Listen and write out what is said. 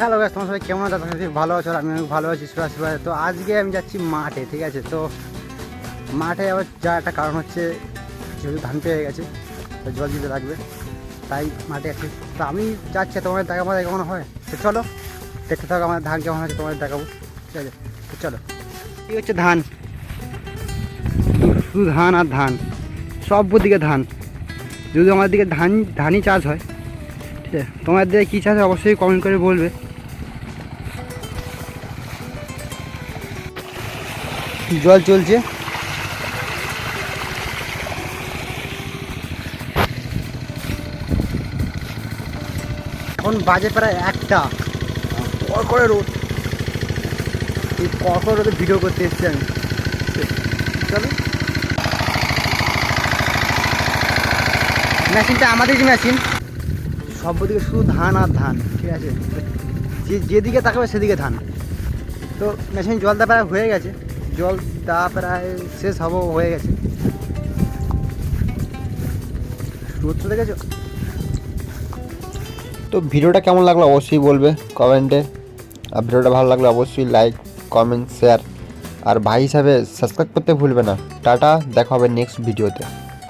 Hello গাছ তোমার সবাই কেমন আছো? করি ভালো আছো আমি ভালো আছি সুরাজ সুরাজ তো আজকে আমি যাচ্ছি মাঠে, ঠিক আছে? তো মাঠে আবার যা একটা কারণ হচ্ছে, যেহেতু ধান পেয়ে গেছে, তো জল দিতে লাগবে, তাই মাঠে আছি। তো আমি যাচ্ছি, তোমাদের দেখা আমাদের কেমন হয়। তো চলো, দেখতে থাকো আমাদের ধান কেমন হচ্ছে তোমাদের দেখাবো, ঠিক আছে? তো চলো, এই হচ্ছে ধান। শুধু ধান আর ধান, সব দিকে ধান। যদি আমাদের দিকে ধান, ধানই চাষ হয়, ঠিক আছে? তোমাদের দিকে কী চাষ হয়, অবশ্যই কমেন্ট করে বলবে। জল চলছে। এখন বাজে প্রায় একটা। কর রোদ। এই করে রোদে ভিডিও করতে এসেছি আমি। চলো। মেশিনটা আমাদের যে মেশিন, সব দিকে শুধু ধান আর ধান, ঠিক আছে? যে, যেদিকে তাকাবে সেদিকে ধান। তো মেশিন জল দেওয়া প্রায় হয়ে গেছে। জল তা প্রায় শেষ হব, হয়ে গেছে। রোদটা তো ভিডিওটা কেমন লাগল অবশ্যই বলবে কমেন্টে। আর ভিডিওটা ভালো লাগলে অবশ্যই লাইক কমেন্ট শেয়ার আর ভাই হিসাবে সাবস্ক্রাইব করতে ভুলবে না। টাটা, দেখা হবে নেক্সট ভিডিওতে